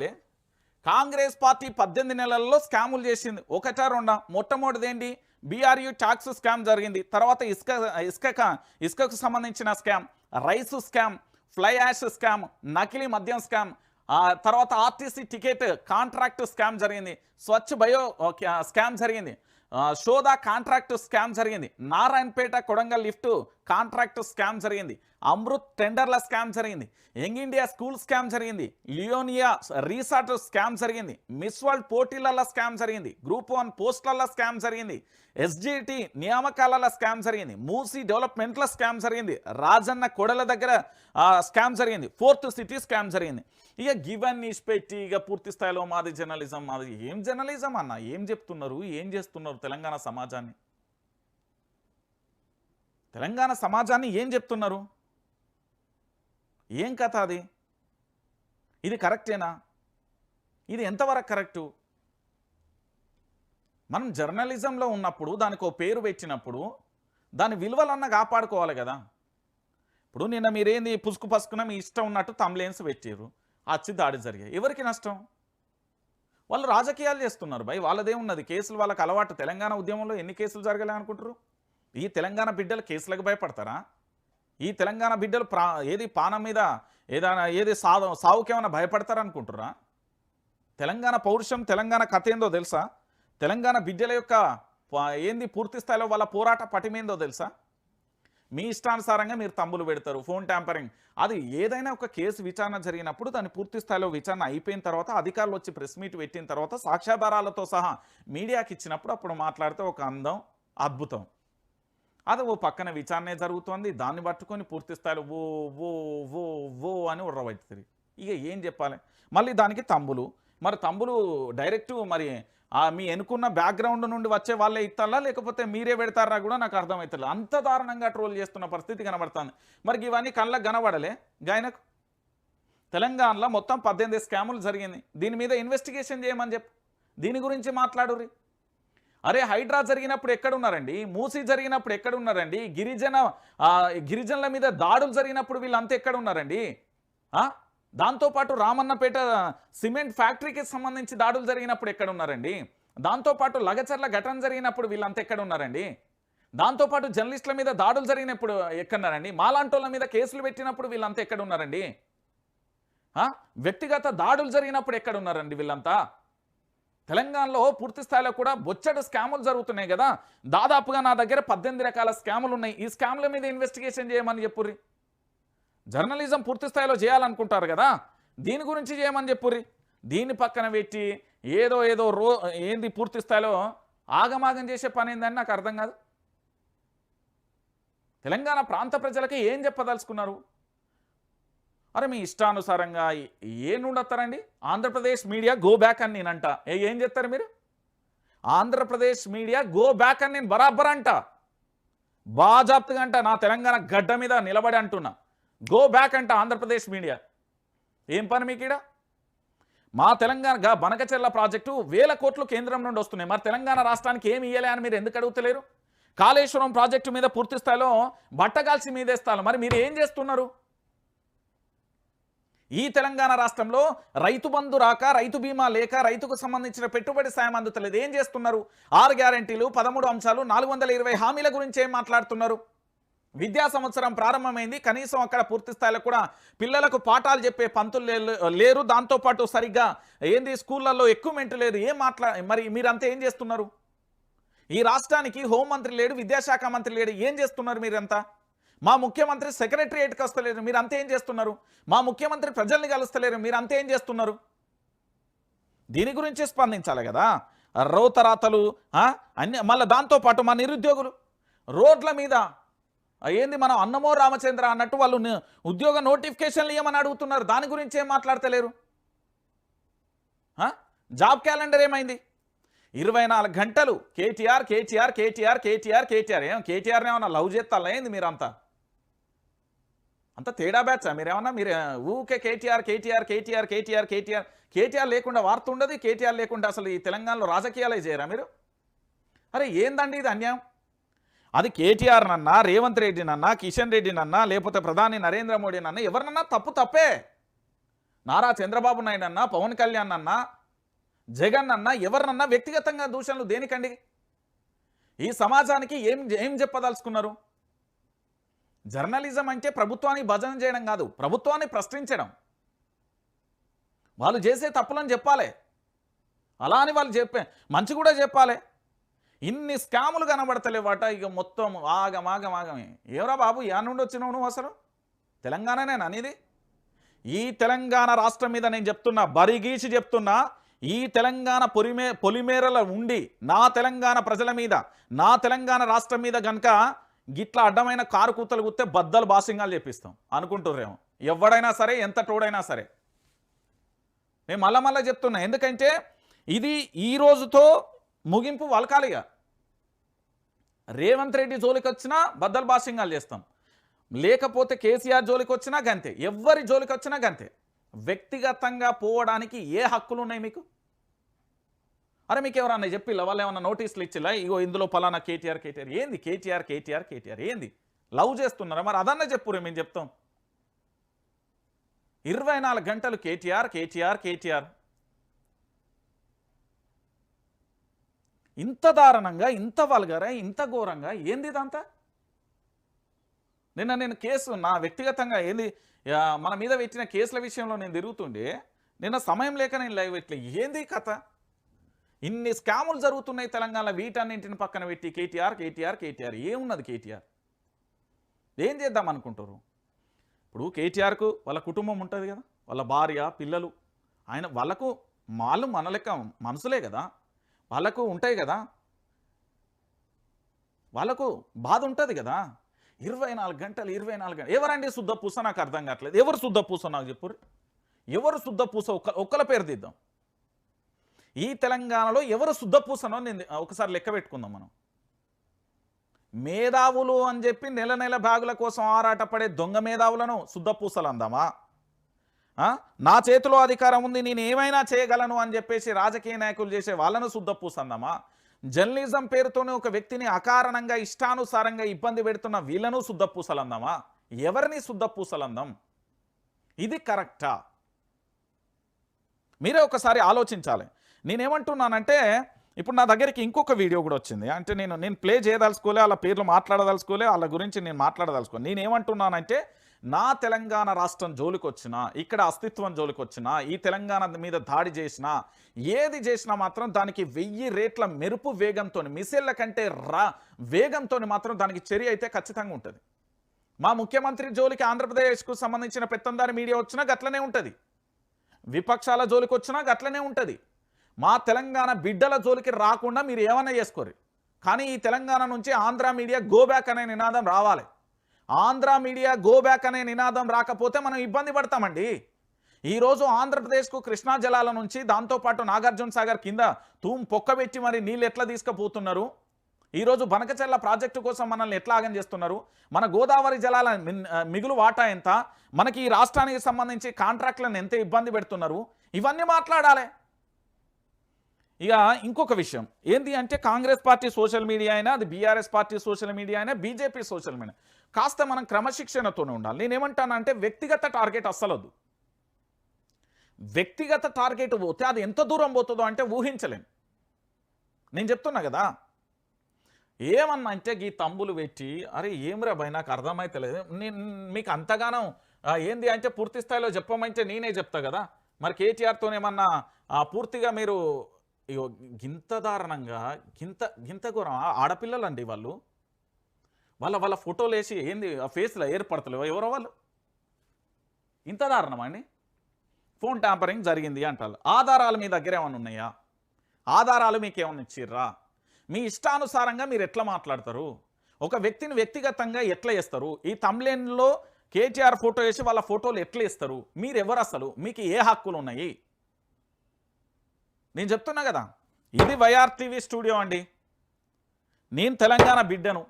లే. కాంగ్రెస్ పార్టీ పద్దెనిమిది నెలల్లో స్కాములు చేసింది. ఒకటా రెండా? మొట్టమొదటిది ఏంటి బీఆర్యూ ట్యాక్స్ స్కామ్ జరిగింది. తర్వాత ఇసుక ఇసుక ఇసుకకు సంబంధించిన scam rice scam fly ash scam నకిలీ మద్యం స్కామ్ తర్వాత ఆర్టీసీ టికెట్ కాంట్రాక్ట్ స్కామ్ జరిగింది. స్వచ్ఛ బయో స్కామ్ జరిగింది. శోధ కాంట్రాక్ట్ స్కామ్ జరిగింది Narayanpet Kodangal lift contract scam జరిగింది అమృత్ టెండర్ల స్కామ్ జరిగింది యంగ్ ఇండియా స్కూల్ స్కామ్ జరిగింది లియోనియా రీసార్ట్ స్కామ్ జరిగింది మిస్ వరల్డ్ పోటీలలో స్కామ్ జరిగింది గ్రూప్ వన్ పోస్టులలో స్కామ్ జరిగింది ఎస్జిటి నియామకాలలో స్కామ్ జరిగింది మూసీ డెవలప్మెంట్ల స్కామ్ జరిగింది రాజన్న కొడల దగ్గర స్కామ్ జరిగింది ఫోర్త్ సిటీ స్కామ్ జరిగింది ఇక గివన్నీ పెట్టి ఇక పూర్తి స్థాయిలో మాది జర్నలిజం మాది ఏం జర్నలిజం అన్న? ఏం చెప్తున్నారు? ఏం చేస్తున్నారు తెలంగాణ సమాజాన్ని? తెలంగాణ సమాజాన్ని ఏం చెప్తున్నారు? ఏం కథ అది? ఇది కరెక్టేనా? ఇది ఎంతవరకు కరెక్టు? మనం జర్నలిజంలో ఉన్నప్పుడు దానికి ఓ పేరు పెట్టినప్పుడు దాని విలువలన్నా కాపాడుకోవాలి కదా. ఇప్పుడు నిన్న మీరేంది పుసుకు పసుకున మీ ఇష్టం ఉన్నట్టు తమ్లేన్స్ పెట్టారు అచ్చి దాడి జరిగాయి. ఎవరికి నష్టం? వాళ్ళు రాజకీయాలు చేస్తున్నారు భయ్. వాళ్ళదే ఉన్నది కేసులు వాళ్ళకి అలవాటు. తెలంగాణ ఉద్యమంలో ఎన్ని కేసులు జరగలే అనుకుంటారు ఈ తెలంగాణ బిడ్డలు కేసులకు భయపడతారా? ఈ తెలంగాణ బిడ్డలు ప్రా ఏది పానం మీద ఏదైనా ఏది సాధం సావుకేమైనా భయపడతారనుకుంటురా తెలంగాణ పౌరుషం తెలంగాణ కథ ఏందో తెలుసా? తెలంగాణ బిడ్డల యొక్క ఏంది పూర్తి స్థాయిలో వాళ్ళ పోరాట పటిమేందో తెలుసా? మీ ఇష్టానుసారంగా మీరు తమ్ములు పెడతారు ఫోన్ ట్యాంపరింగ్. అది ఏదైనా ఒక కేసు విచారణ జరిగినప్పుడు దాని పూర్తి స్థాయిలో విచారణ అయిపోయిన తర్వాత అధికారులు వచ్చి ప్రెస్ మీట్ పెట్టిన తర్వాత సాక్ష్యాధారాలతో సహా మీడియాకి ఇచ్చినప్పుడు అప్పుడు మాట్లాడితే ఒక అందం అద్భుతం. అది ఓ పక్కన విచారణ జరుగుతోంది దాన్ని పట్టుకొని పూర్తి స్థాయిలో ఓ ఓ ఓ ఓ అని ఉర్రవైతుంది ఇక ఏం చెప్పాలి? మళ్ళీ దానికి తంబులు. మరి తమ్ములు డైరెక్ట్ మరి మీ ఎనుకున్న బ్యాక్గ్రౌండ్ నుండి వచ్చే వాళ్ళే ఇస్తారా? లేకపోతే మీరే పెడతారా కూడా నాకు అర్థమవుతుంది అంత దారుణంగా ట్రోల్ చేస్తున్న పరిస్థితి కనబడుతుంది. మరి ఇవన్నీ కళ్ళకు కనబడలే. గాయనకు? తెలంగాణలో మొత్తం పద్దెనిమిది స్కాములు జరిగింది. దీని మీద ఇన్వెస్టిగేషన్ చేయమని చెప్పు. దీని గురించి మాట్లాడుర్రి. అరే హైడ్రా జరిగినప్పుడు ఎక్కడున్నారండి? మూసీ జరిగినప్పుడు ఎక్కడున్నారండి? గిరిజన గిరిజనుల మీద దాడులు జరిగినప్పుడు వీళ్ళంతా ఎక్కడున్నారండి? ఆ? దాంతోపాటు రామన్నపేట సిమెంట్ ఫ్యాక్టరీకి సంబంధించి దాడులు జరిగినప్పుడు ఎక్కడున్నారండి? దాంతోపాటు లగచర్ల ఘటన జరిగినప్పుడు వీళ్ళంతా ఎక్కడున్నారండి? దాంతోపాటు జర్నలిస్టుల మీద దాడులు జరిగినప్పుడు ఎక్కడున్నారండి? మాలాంటోళ్ళ మీద కేసులు పెట్టినప్పుడు వీళ్ళంతా ఎక్కడున్నారండి? వ్యక్తిగత దాడులు జరిగినప్పుడు ఎక్కడున్నారండి వీళ్ళంతా? తెలంగాణలో పూర్తి స్థాయిలో కూడా బొచ్చడు స్కాములు జరుగుతున్నాయి కదా. దాదాపుగా నా దగ్గర పద్దెనిమిది రకాల స్కాములు ఉన్నాయి. ఈ స్కాముల మీద ఇన్వెస్టిగేషన్ చేయమని చెప్పుర్రీ. జర్నలిజం పూర్తి స్థాయిలో చేయాలనుకుంటారు కదా? దీని గురించి చేయమని చెప్పుర్రి. దీన్ని పక్కన పెట్టి ఏదో ఏదో రో ఏంది పూర్తి స్థాయిలో ఆగమాగం చేసే పని ఏందని నాకు అర్థం కాదు. తెలంగాణ ప్రాంత ప్రజలకి ఏం చెప్పదలుచుకున్నారు? అరే మీ ఇష్టానుసారంగా ఏ నుండి ఆంధ్రప్రదేశ్ మీడియా గో బ్యాక్ అని నేనంట. ఏ ఏం చెప్తారు మీరు? ఆంధ్రప్రదేశ్ మీడియా గో బ్యాక్ అని నేను బరాబర్ అంట. బాజాప్తుగా అంట. నా తెలంగాణ గడ్డ మీద నిలబడి అంటున్నా. గో బ్యాక్ అంట ఆంధ్రప్రదేశ్ మీడియా. ఏం పని మీకు ఈడ మా తెలంగాణ బనకచెర్ల ప్రాజెక్టు వేల కోట్లు కేంద్రం నుండి వస్తున్నాయి. మరి తెలంగాణ రాష్ట్రానికి ఏమి ఇయ్యలే అని మీరు ఎందుకు అడుగుతలేరు? కాళేశ్వరం ప్రాజెక్టు మీద పూర్తి స్థాయిలో బట్టగాల్సి మీదేస్తారు మరి మీరు ఏం చేస్తున్నారు? ఈ తెలంగాణ రాష్ట్రంలో రైతు బంధు రాక రైతు బీమా లేక రైతుకు సంబంధించిన పెట్టుబడి సాయం అందుతలేదు. ఏం చేస్తున్నారు? ఆరు గ్యారంటీలు పదమూడు అంశాలు నాలుగు వందల ఇరవై హామీల గురించి ఏం మాట్లాడుతున్నారు? విద్యా సంవత్సరం ప్రారంభమైంది. కనీసం అక్కడ పూర్తి స్థాయిలో కూడా పిల్లలకు పాఠాలు చెప్పే పంతులు లే- లేరు. దాంతోపాటు సరిగ్గా ఏంది? స్కూళ్ళల్లో ఎక్విప్మెంట్ లేదు. ఏం మాట్లా మరి మీరంతా ఏం చేస్తున్నారు? ఈ రాష్ట్రానికి హోంమంత్రి లేడు విద్యాశాఖ మంత్రి లేడు. ఏం చేస్తున్నారు మీరంతా? మా ముఖ్యమంత్రి సెక్రటరియేట్కి వస్తలేరు. మీరు అంతే ఏం చేస్తున్నారు? మా ముఖ్యమంత్రి ప్రజల్ని కలుస్తలేరు. మీరు అంతే ఏం చేస్తున్నారు? దీని గురించి స్పందించాలి కదా. రోతరాతలు అన్ని మళ్ళీ దాంతోపాటు మా నిరుద్యోగులు. రోడ్ల మీద ఏంది మనం అన్నమో రామచంద్ర అన్నట్టు వాళ్ళు ఉద్యోగ నోటిఫికేషన్లు ఏమని అడుగుతున్నారు? దాని గురించి ఏం మాట్లాడతలేరు? జాబ్ క్యాలెండర్ ఏమైంది? ఇరవై నాలుగు గంటలు కేటీఆర్ కేటీఆర్ కేటీఆర్ కేటీఆర్ కేటీఆర్. ఏం కేటీఆర్ని ఏమన్నా లవ్ చేస్తారా ఏంది మీరంతా? అంత తేడా బ్యాచా? మీరేమన్నా మీరు ఊకే కేటీఆర్ కేటీఆర్ కేటీఆర్ కేటీఆర్ కేటీఆర్. కేటీఆర్ లేకుండా వార్త ఉండదు కేటీఆర్ లేకుండా అసలు ఈ తెలంగాణలో రాజకీయాలే చేయరా మీరు? అరే ఏందండి ఇది అన్యాయం? అది కేటీఆర్ నన్నా రేవంత్ రెడ్డినన్నా కిషన్ రెడ్డినన్నా లేకపోతే ప్రధాని నరేంద్ర మోడీనన్నా ఎవరినన్నా తప్పు తప్పే. నారా చంద్రబాబు నాయుడు అన్నా పవన్ కళ్యాణ్ అన్నా జగన్ అన్నా ఎవరినన్నా వ్యక్తిగతంగా దూషణలు దేనికండి? ఈ సమాజానికి ఏం ఏం చెప్పదలుచుకున్నారు? జర్నలిజం అంటే ప్రభుత్వాన్ని భజన చేయడం కాదు ప్రభుత్వాన్ని ప్రశ్నించడం. వాళ్ళు చేసే తప్పులని చెప్పాలి. అలా అని వాళ్ళు చెప్పే మంచి కూడా చెప్పాలి. ఇన్ని స్కాములు కనబడతలేవాట. ఇక మొత్తం ఆగం ఆగం ఆగమే. ఏవరా బాబు యా నుండి వచ్చినావు నువ్వు అసలు? తెలంగాణనే అనేది ఈ తెలంగాణ రాష్ట్రం మీద నేను చెప్తున్నా బరిగీచి చెప్తున్నా ఈ తెలంగాణ పొలిమే పొలిమేరల ఉండి నా తెలంగాణ ప్రజల మీద నా తెలంగాణ రాష్ట్రం మీద గనక గిట్ల అడ్డమైన కారు కూతలు గుత్తే బద్దలు బాసింగాలు చెప్పిస్తాం అనుకుంటుర్రేమో. ఎవడైనా సరే ఎంత టోడైనా సరే. నేను మళ్ళా మళ్ళీ చెప్తున్నా ఎందుకంటే ఇది ఈ రోజుతో ముగింపు వలకాలిగా. రేవంత్ రెడ్డి జోలికి వచ్చినా బద్దలు బాసింగాలు చేస్తాం. లేకపోతే కేసీఆర్ జోలికి వచ్చినా గంతే. ఎవరి జోలికి వచ్చినా గంతే. వ్యక్తిగతంగా పోవడానికి ఏ హక్కులు ఉన్నాయి మీకు? అరే మీకు ఎవరన్నా చెప్పిల్లా వాళ్ళు ఏమన్నా నోటీసులు ఇచ్చిలా? ఇగో ఇందులో పలానా కేటీఆర్ కేటీఆర్. ఏంది? కేటీఆర్ కేటీఆర్ కేటీఆర్. ఏంది? లవ్ చేస్తున్నారా? మరి అదన్నా చెప్పురే మేము చెప్తాం. ఇరవై నాలుగు గంటలు కేటీఆర్ కేటీఆర్ కేటీఆర్. ఇంత దారుణంగా ఇంత వల్గరా ఇంత ఘోరంగా ఏంది ఇదంతా? నిన్న నేను కేసు నా వ్యక్తిగతంగా ఏంది మన మీద పెట్టిన కేసుల విషయంలో నేను తిరుగుతుండే నిన్న సమయం లేక నేను లైవ్ పెట్టలే. ఏంది కథ? ఇన్ని స్కాములు జరుగుతున్నాయి తెలంగాణ వీటన్నింటిని పక్కన పెట్టి కేటీఆర్ కేటీఆర్ కేటీఆర్ ఏమున్నది కేటీఆర్? ఏం చేద్దాం అనుకుంటారు ఇప్పుడు కేటీఆర్కు వాళ్ళ కుటుంబం ఉంటుంది కదా వాళ్ళ భార్య పిల్లలు ఆయన వాళ్ళకు వాళ్ళు మన లెక్క మనసులే కదా. వాళ్ళకు ఉంటాయి కదా. వాళ్ళకు బాధ ఉంటుంది కదా. ఇరవై నాలుగు గంటలు ఇరవై నాలుగు గంటలు. ఎవరండి శుద్ధ పూస? నాకు అర్థం కావట్లేదు. ఎవరు శుద్ధ పూస నాకు చెప్పు. ఎవరు శుద్ధ పూస? ఒక్క ఒక్కల పేరు దిద్దాం ఈ తెలంగాణలో ఎవరు శుద్ధ పూసనో నేను ఒకసారి లెక్క పెట్టుకుందాం మనం. మేధావులు అని చెప్పి నెల నెల బ్యాగుల కోసం ఆరాటపడే దొంగ మేధావులను శుద్ధ పూసలు అందామా? నా చేతిలో అధికారం ఉంది నేను ఏమైనా చేయగలను అని చెప్పేసి రాజకీయ నాయకులు చేసే వాళ్ళను శుద్ధ జర్నలిజం పేరుతోనే ఒక వ్యక్తిని అకారణంగా ఇష్టానుసారంగా ఇబ్బంది పెడుతున్న వీళ్ళను శుద్ధ ఎవరిని శుద్ధ ఇది కరెక్టా? మీరే ఒకసారి ఆలోచించాలి. నేనేమంటున్నానంటే ఇప్పుడు నా దగ్గరికి ఇంకొక వీడియో కూడా వచ్చింది. అంటే నేను నేను ప్లే చేయదలుచుకోలే వాళ్ళ పేర్లు మాట్లాడదలుచుకోలే వాళ్ళ గురించి నేను మాట్లాడదలుచుకో నేనేమంటున్నానంటే నా తెలంగాణ రాష్ట్రం జోలికొచ్చినా ఇక్కడ అస్తిత్వం జోలికొచ్చినా ఈ తెలంగాణ మీద దాడి చేసినా ఏది చేసినా మాత్రం దానికి వెయ్యి రేట్ల మెరుపు వేగంతో మిసైళ్ళ కంటే రా వేగంతో మాత్రం దానికి చర్య అయితే ఖచ్చితంగా ఉంటుంది. మా ముఖ్యమంత్రి జోలికి ఆంధ్రప్రదేశ్కు సంబంధించిన పెత్తందారి మీడియా వచ్చినా గట్లనే ఉంటుంది. విపక్షాల జోలికి వచ్చినా గట్లనే ఉంటుంది. మా తెలంగాణ బిడ్డల జోలికి రాకుండా మీరు ఏమన్నా చేసుకోరు కానీ ఈ తెలంగాణ నుంచి ఆంధ్ర మీడియా గోబ్యాక్ అనే నినాదం రావాలి. ఆంధ్ర మీడియా గో బ్యాక్ అనే నినాదం రాకపోతే మనం ఇబ్బంది పడతామండి. ఈరోజు ఆంధ్రప్రదేశ్కు కృష్ణా జలాల నుంచి దాంతోపాటు నాగార్జున సాగర్ కింద తూమ్ పొక్కబెట్టి మరి నీళ్ళు ఎట్లా తీసుకుపోతున్నారు? ఈరోజు బనకచెల్ల ప్రాజెక్టు కోసం మనల్ని ఎట్లా ఆగం చేస్తున్నారు? మన గోదావరి జలాల మిగులు వాటా ఎంత? మనకి ఈ రాష్ట్రానికి సంబంధించి కాంట్రాక్ట్లను ఎంత ఇబ్బంది పెడుతున్నారు? ఇవన్నీ మాట్లాడాలి. ఇక ఇంకొక విషయం. ఏంటి అంటే కాంగ్రెస్ పార్టీ సోషల్ మీడియా అయినా అది బీఆర్ఎస్ పార్టీ సోషల్ మీడియా అయినా బీజేపీ సోషల్ మీడియా. కాస్త మనం క్రమశిక్షణతోనే ఉండాలి. నేనేమంటానంటే వ్యక్తిగత టార్గెట్ అస్సలదు వ్యక్తిగత టార్గెట్ పోతే అది ఎంత దూరం పోతుందో అంటే ఊహించలేం. నేను చెప్తున్నా కదా ఏమన్నా అంటే ఈ తంబులు పెట్టి అరే ఏం రా భయ నాకు అర్థమైతలేదు నేను మీకు అంతగానం ఏంది అంటే పూర్తి స్థాయిలో చెప్పమంటే నేనే చెప్తా కదా. మరి కేటీఆర్తో ఏమన్నా పూర్తిగా మీరు ఇగో గింత దారుణంగా గింత గింత ఘోరం. ఆడపిల్లలు అండి వాళ్ళు. వాళ్ళ వాళ్ళ ఫోటోలు వేసి ఏంది ఆ ఫేస్లో ఏర్పడతలేవు? ఎవరో వాళ్ళు. ఇంత దారుణమా అండి? ఫోన్ ట్యాంపరింగ్ జరిగింది అంటారు. ఆధారాలు మీ దగ్గర ఏమైనా ఉన్నాయా? ఆధారాలు మీకు ఏమైనా ఇచ్చిర్రా? మీ ఇష్టానుసారంగా మీరు ఎట్లా మాట్లాడతారు? ఒక వ్యక్తిని వ్యక్తిగతంగా ఎట్లా ఇస్తారు ఈ తమ్లేన్లో కేటీఆర్ ఫోటో వేసి వాళ్ళ ఫోటోలు ఎట్లా ఇస్తారు? మీరు ఎవరు అసలు? మీకు ఏ హక్కులు ఉన్నాయి? నేను చెప్తున్నా కదా. ఇది వైఆర్ టీవీ స్టూడియో అండి. నేను తెలంగాణ బిడ్డను.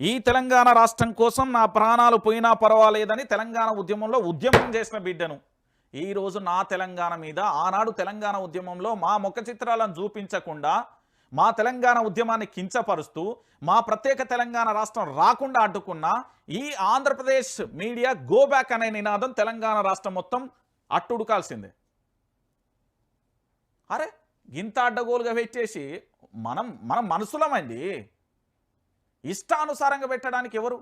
ఈ తెలంగాణ రాష్ట్రం కోసం నా ప్రాణాలు పోయినా పర్వాలేదని తెలంగాణ ఉద్యమంలో ఉద్యమం చేసిన బిడ్డను. ఈరోజు నా తెలంగాణ మీద ఆనాడు తెలంగాణ ఉద్యమంలో మా ముఖ చిత్రాలను చూపించకుండా మా తెలంగాణ ఉద్యమాన్ని కించపరుస్తూ మా ప్రత్యేక తెలంగాణ రాష్ట్రం రాకుండా అడ్డుకున్న ఈ ఆంధ్రప్రదేశ్ మీడియా గోబ్యాక్ అనే నినాదం తెలంగాణ రాష్ట్రం మొత్తం అట్టుడుకాల్సిందే. అరే ఇంత అడ్డగోలుగా పెట్టేసి మనం మనం మనసులమండి ఇష్టానుసారంగా పెట్టడానికి ఎవరు?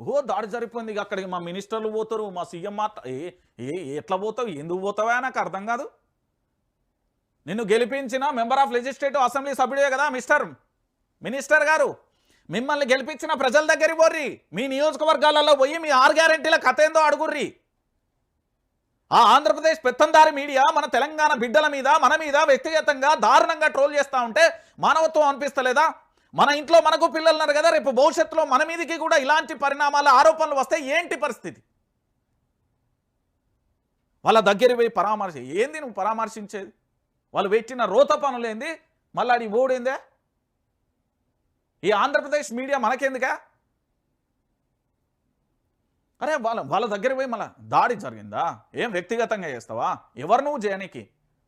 ఓ దాడి జరిపోయింది అక్కడికి మా మినిస్టర్లు పోతారు మా సీఎం మాట ఏ ఏ ఎట్లా పోతావు? ఎందుకు పోతావా? నాకు అర్థం కాదు. నిన్ను గెలిపించిన మెంబర్ ఆఫ్ లెజిస్లేటివ్ అసెంబ్లీ సభ్యుడే కదా మిస్టర్ మినిస్టర్ గారు. మిమ్మల్ని గెలిపించిన ప్రజల దగ్గరికి పోర్రి. మీ నియోజకవర్గాలలో పోయి మీ ఆరు గ్యారంటీల కథ ఏందో అడుగుర్రి. ఆ ఆంధ్రప్రదేశ్ పెత్తందారి మీడియా మన తెలంగాణ బిడ్డల మీద మన మీద వ్యక్తిగతంగా దారుణంగా ట్రోల్ చేస్తూ ఉంటే మానవత్వం అనిపిస్తలేదా? మన ఇంట్లో మనకు పిల్లలు ఉన్నారు కదా రేపు భవిష్యత్తులో మన మీదకి కూడా ఇలాంటి పరిణామాల ఆరోపణలు వస్తే ఏంటి పరిస్థితి? వాళ్ళ దగ్గర పోయి పరామర్శ ఏంది నువ్వు పరామర్శించేది? వాళ్ళు పెట్టిన రోత పనులేంది మళ్ళీ అది ఓడిందే? ఈ ఆంధ్రప్రదేశ్ మీడియా మనకెందుకా? అరే వాళ్ళ వాళ్ళ దగ్గర పోయి మళ్ళీ దాడి జరిగిందా? ఏం వ్యక్తిగతంగా చేస్తావా? ఎవరు నువ్వు చేయనికి?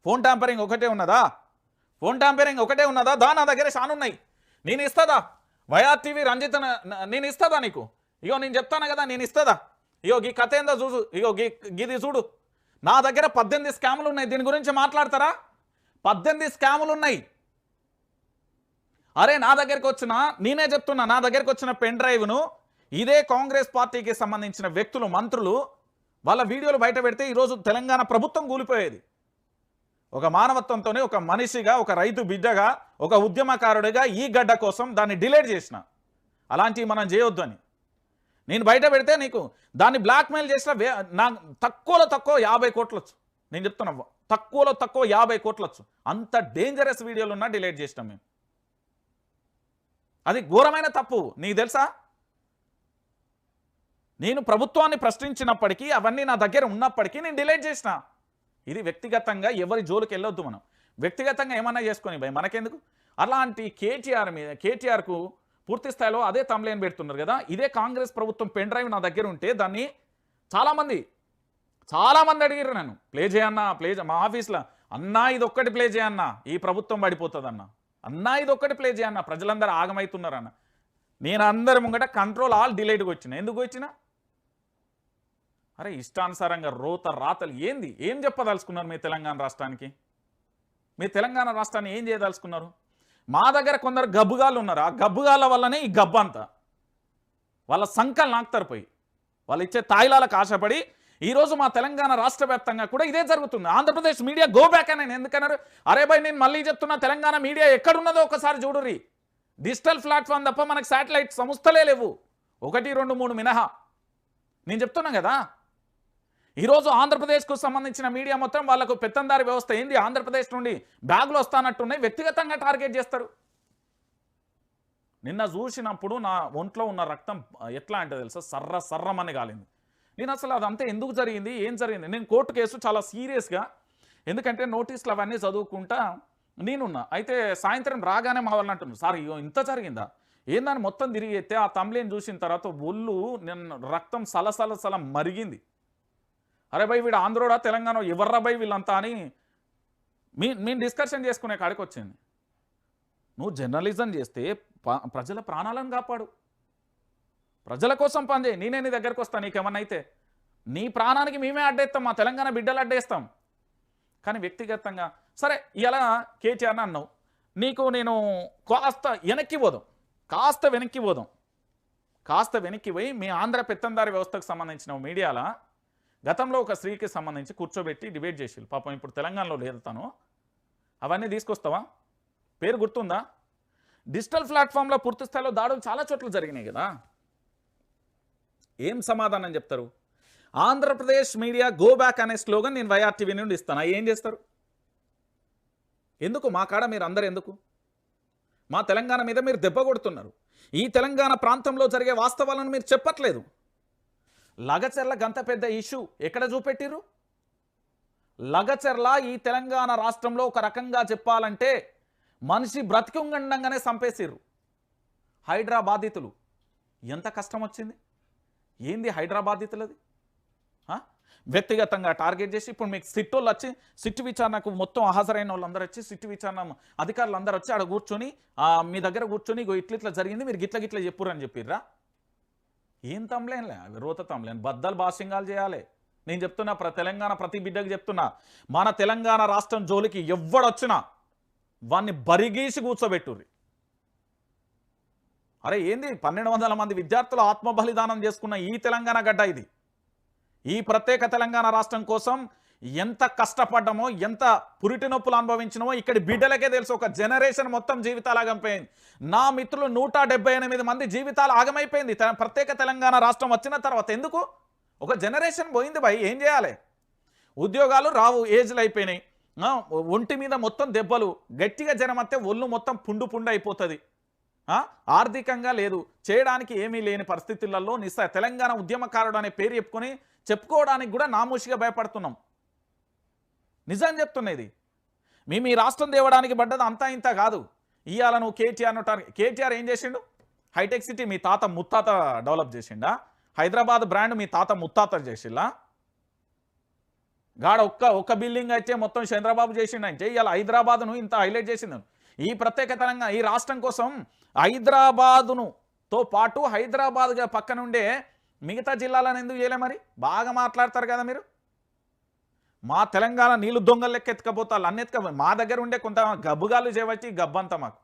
ఫోన్ ట్యాంపరింగ్ ఒకటే ఉన్నదా? ఫోన్ ట్యాంపరింగ్ ఒకటే ఉన్నదా? దా నా దగ్గర ఉన్నాయి నేను ఇస్తుందా? వైఆర్టీవీ రంజిత్ నేను ఇస్తుందా నీకు? ఇగో నేను చెప్తాను కదా నేను ఇస్తుందా? ఇగో గీ కథ ఏందో చూసు ఇగో గీ గిది చూడు. నా దగ్గర పద్దెనిమిది స్కాములు ఉన్నాయి దీని గురించి మాట్లాడతారా? పద్దెనిమిది స్కాములు ఉన్నాయి. అరే నా దగ్గరికి వచ్చిన నేనే చెప్తున్నా నా దగ్గరికి వచ్చిన పెన్ డ్రైవ్ను ఇదే కాంగ్రెస్ పార్టీకి సంబంధించిన వ్యక్తులు మంత్రులు వాళ్ళ వీడియోలు బయట పెడితే ఈరోజు తెలంగాణ ప్రభుత్వం కూలిపోయేది. ఒక మానవత్వంతోనే ఒక మనిషిగా ఒక రైతు బిడ్డగా ఒక ఉద్యమకారుడిగా ఈ గడ్డ కోసం దాన్ని డిలేట్ చేసిన. అలాంటివి మనం చేయొద్దు అని. నేను బయట పెడితే నీకు దాన్ని బ్లాక్మెయిల్ చేసిన వే నా తక్కువలో తక్కువ యాభై కోట్లొచ్చు. నేను చెప్తున్నా తక్కువలో తక్కువ యాభై కోట్లొచ్చు. అంత డేంజరస్ వీడియోలు ఉన్నా డిలేట్ చేసినాం మేము. అది ఘోరమైన తప్పు. నీకు తెలుసా? నేను ప్రభుత్వాన్ని ప్రశ్నించినప్పటికీ అవన్నీ నా దగ్గర ఉన్నప్పటికీ నేను డిలేట్ చేసిన. ఇది వ్యక్తిగతంగా ఎవరి జోలికి వెళ్ళొద్దు మనం. వ్యక్తిగతంగా ఏమన్నా చేసుకొని భయ మనకెందుకు? అలాంటి కేటీఆర్ మీద కేటీఆర్కు పూర్తి స్థాయిలో అదే తమ్లేన్ పెడుతున్నారు కదా ఇదే కాంగ్రెస్ ప్రభుత్వం పెన్ డ్రైవ్ నా దగ్గర ఉంటే దాన్ని చాలామంది చాలామంది అడిగారు నన్ను. ప్లే చేయన్నా ప్లే మా ఆఫీస్లో అన్నా ఇది ఒక్కటి ప్లే చేయన్నా ఈ ప్రభుత్వం పడిపోతుంది అన్న అన్నా ఇది ఒక్కటి ప్లే చేయన్నా ప్రజలందరూ ఆగమవుతున్నారన్న నేను అందరి ముంగట కంట్రోల్ ఆల్ డిలేట్గా వచ్చిన ఎందుకు వచ్చిన అరే ఇష్టానుసారంగా రోత రాతలు ఏంది? ఏం చెప్పదలుచుకున్నారు మీ తెలంగాణ రాష్ట్రానికి? మీ తెలంగాణ రాష్ట్రాన్ని ఏం చేయదలుచుకున్నారు? మా దగ్గర కొందరు గబ్బుగాళ్ళు ఉన్నారు. ఆ గబ్బుగాళ్ళ వల్లనే ఈ గబ్బు అంతా. వాళ్ళ సంకలు నాకు పోయి. వాళ్ళు ఇచ్చే తాయిలాలకు ఆశపడి ఈరోజు మా తెలంగాణ రాష్ట్ర వ్యాప్తంగా కూడా ఇదే జరుగుతుంది. ఆంధ్రప్రదేశ్ మీడియా గో బ్యాక్ అని నేను ఎందుకన్నారు? అరే భయ్ నేను మళ్ళీ చెప్తున్నా తెలంగాణ మీడియా ఎక్కడున్నదో ఒకసారి చూడుర్రి. డిజిటల్ ప్లాట్ఫామ్ తప్ప మనకు శాటిలైట్ సంస్థలే లేవు. ఒకటి రెండు మూడు మినహా. నేను చెప్తున్నా కదా? ఈరోజు ఆంధ్రప్రదేశ్కు సంబంధించిన మీడియా మొత్తం వాళ్ళకు పెత్తందారి వ్యవస్థ ఏంది? ఆంధ్రప్రదేశ్ నుండి బ్యాగులు వస్తానట్టున్నాయి వ్యక్తిగతంగా టార్గెట్ చేస్తారు. నిన్న చూసినప్పుడు నా ఒంట్లో ఉన్న రక్తం ఎట్లా అంటే తెలుసా? సర్ర సర్రమని కాలింది. నేను అసలు అదంతా ఎందుకు జరిగింది? ఏం జరిగింది? నేను కోర్టు కేసు చాలా సీరియస్గా ఎందుకంటే నోటీసులు అవన్నీ చదువుకుంటా నేనున్నా. అయితే సాయంత్రం రాగానే మా వాళ్ళు అంటున్నారు సార్ ఇగో ఇంత జరిగిందా? ఏందని మొత్తం తిరిగి ఎత్తే ఆ తమ్లేని చూసిన తర్వాత ఒళ్ళు నిన్న రక్తం సలసలసల మరిగింది. అరే భయ్ వీడు ఆంధ్రోడా తెలంగాణ? ఎవర్రా భయ్ వీళ్ళంతా అని మీ మేము డిస్కషన్ చేసుకునే కాడికి వచ్చింది. నువ్వు జర్నలిజం చేస్తే ప్రజల ప్రాణాలను కాపాడు. ప్రజల కోసం పనిచేయి నేనే నీ దగ్గరకు వస్తాను నీకేమన్నా అయితే నీ ప్రాణానికి మేమే అడ్డేస్తాం మా తెలంగాణ బిడ్డలు అడ్డేస్తాం. కానీ వ్యక్తిగతంగా సరే ఇలా కేటీఆర్ అన్నావు. నీకు నేను కాస్త వెనక్కి పోదాం. కాస్త వెనక్కి పోదాం. కాస్త వెనక్కి పోయి మీ ఆంధ్ర పెత్తందారి వ్యవస్థకు సంబంధించిన మీడియాలో గతంలో ఒక స్త్రీకి సంబంధించి కూర్చోబెట్టి డిబేట్ చేసి పాపం ఇప్పుడు తెలంగాణలో లేదు తను. అవన్నీ తీసుకొస్తావా? పేరు గుర్తుందా? డిజిటల్ ప్లాట్ఫామ్లో పూర్తి స్థాయిలో దాడులు చాలా చోట్ల జరిగినాయి కదా. ఏం సమాధానం చెప్తారు? ఆంధ్రప్రదేశ్ మీడియా గో బ్యాక్ అనే స్లోగన్ నేను వైఆర్టీవీ నుండి ఇస్తాను. ఏం చేస్తారు? ఎందుకు? మా కాడ మీరు అందరు ఎందుకు? మా తెలంగాణ మీద మీరు దెబ్బ కొడుతున్నారు. ఈ తెలంగాణ ప్రాంతంలో జరిగే వాస్తవాలను మీరు చెప్పట్లేదు. లగచెర్ల గంత పెద్ద ఇష్యూ ఎక్కడ చూపెట్టిర్రు? లగచెర్ల ఈ తెలంగాణ రాష్ట్రంలో ఒక రకంగా చెప్పాలంటే మనిషి బ్రతికుండంగానే చంపేసిర్రు హైడ్రా బాధితులు. ఎంత కష్టం వచ్చింది? ఏంది హైడ్రా బాధితులది? వ్యక్తిగతంగా టార్గెట్ చేసి ఇప్పుడు మీకు సిట్ వాళ్ళు వచ్చి సిట్ విచారణకు మొత్తం హాజరైన వాళ్ళందరూ వచ్చి సిట్ విచారణ అధికారులు అందరూ వచ్చి ఆడ కూర్చొని మీ దగ్గర కూర్చొని ఇగో ఇట్ల ఇట్లా జరిగింది మీరు గిట్ల గిట్ల చెప్పురని చెప్పిర్రా? ఏం తమ్లేనులే? అవి రోత బద్దలు బాసింగాలు చేయాలి. నేను చెప్తున్నా ప్ర తెలంగాణ ప్రతి బిడ్డకు చెప్తున్నా. మన తెలంగాణ రాష్ట్రం జోలికి ఎవ్వడొచ్చినా వాన్ని బరిగీసి కూర్చోబెట్టుర్రి. అరే ఏంది? పన్నెండు వందల మంది విద్యార్థులు ఆత్మ బలిదానం చేసుకున్న ఈ తెలంగాణ గడ్డ ఇది. ఈ ప్రత్యేక తెలంగాణ రాష్ట్రం కోసం ఎంత కష్టపడ్డామో ఎంత పురిటి నొప్పులు అనుభవించినమో ఇక్కడి బిడ్డలకే తెలుసు. ఒక జనరేషన్ మొత్తం జీవితాలు ఆగమైపోయింది నా మిత్రులు నూట ఎనిమిది మంది జీవితాలు ఆగమైపోయింది. ప్రత్యేక తెలంగాణ రాష్ట్రం వచ్చిన తర్వాత. ఎందుకు? ఒక జనరేషన్ పోయింది భయ్ ఏం చేయాలి? ఉద్యోగాలు రావు ఏజ్లు అయిపోయినాయి. ఒంటి మీద మొత్తం దెబ్బలు. గట్టిగా జనం వస్తే ఒళ్ళు మొత్తం పుండు పుండు అయిపోతుంది. ఆర్థికంగా లేదు. చేయడానికి ఏమీ లేని పరిస్థితులలో నిస్స తెలంగాణ ఉద్యమకారుడు అనే పేరు చెప్పుకొని చెప్పుకోవడానికి కూడా నామూషిగా భయపడుతున్నాం. నిజాన్ని చెప్తున్నది. మేము మీ రాష్ట్రం తేవడానికి పడ్డది అంతా ఇంత కాదు. ఇవాళ నువ్వు కేటీఆర్ టార్గెట్ కేటీఆర్ ఏం చేసిండు? హైటెక్ సిటీ మీ తాత ముత్తాత డెవలప్ చేసిండా? హైదరాబాద్ బ్రాండ్ మీ తాత ముత్తాత చేసిండా గాడ ఒక్క ఒక్క బిల్డింగ్ అయితే మొత్తం చంద్రబాబు చేసిండంటే ఇవాళ హైదరాబాద్ను ఇంత హైలైట్ చేసింది ఈ ప్రత్యేకతరంగా ఈ రాష్ట్రం కోసం హైదరాబాదును తో పాటు హైదరాబాద్గా పక్కనుండే మిగతా జిల్లాలను ఎందుకు చేయలే మరి? బాగా మాట్లాడతారు కదా మీరు. మా తెలంగాణ నీళ్ళు దొంగలు లెక్క ఎత్తుకపోతారు అన్ని ఎత్తుక మా దగ్గర ఉండే కొంత గబ్బుగాలు చేయవచ్చు గబ్బంతా మాకు.